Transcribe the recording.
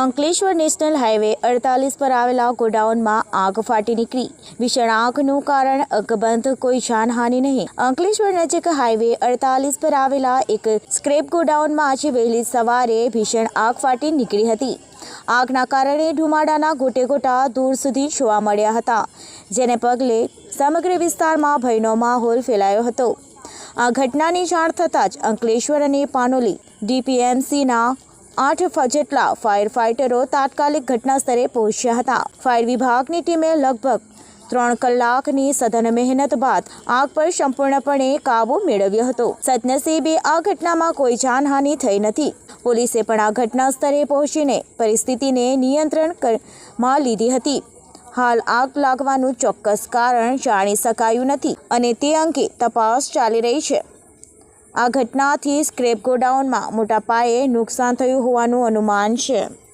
Ankleshwar national highway અડતાલીસ પર આવેલા ગોડાઉનમાં આગ ફાટી નીકળી. ભીષણ આગનું કારણ અકબંધ, કોઈ જાનહાનિ નહીં. અંકલેશ્વર નજીક હાઈવે અડતાલીસ પર આવેલા એક સ્ક્રેપ ગોડાઉનમાં આજે વહેલી સવારે ભીષણ આગ ફાટી નીકળી હતી. આગના કારણે ધુમાડાના ગોટે ગોટા દૂર સુધી જોવા મળ્યા હતા, જેને પગલે સમગ્ર વિસ્તારમાં ભયનો માહોલ ફેલાયો હતો. આ ઘટનાની જાણ થતાં જ અંકલેશ્વર અને પાનોલી ડીપીએમસીના આઠ જેટલા ફાયર ફાઇટરો તાત્કાલિક ઘટના સ્થળે પહોંચ્યા હતા. ફાયર વિભાગની ટીમે લગભગ ત્રણ કલાકની સઘન મહેનત બાદ આગ પર સંપૂર્ણપણે કાબુ મેળવ્યો હતો. સદનસીબે આ ઘટનામાં કોઈ જાનહાનિ થઈ નથી. પોલીસે પણ આ ઘટના સ્થળે પહોંચીને પરિસ્થિતિને નિયંત્રણમાં લીધી હતી. હાલ આગ લાગવાનું ચોક્કસ કારણ જાણી શકાયું નથી અને તે અંગે તપાસ ચાલી રહી છે. આ ઘટનાથી સ્ક્રેપ ગોડાઉનમાં મોટા પાયે નુકસાન થયું હોવાનું અનુમાન છે.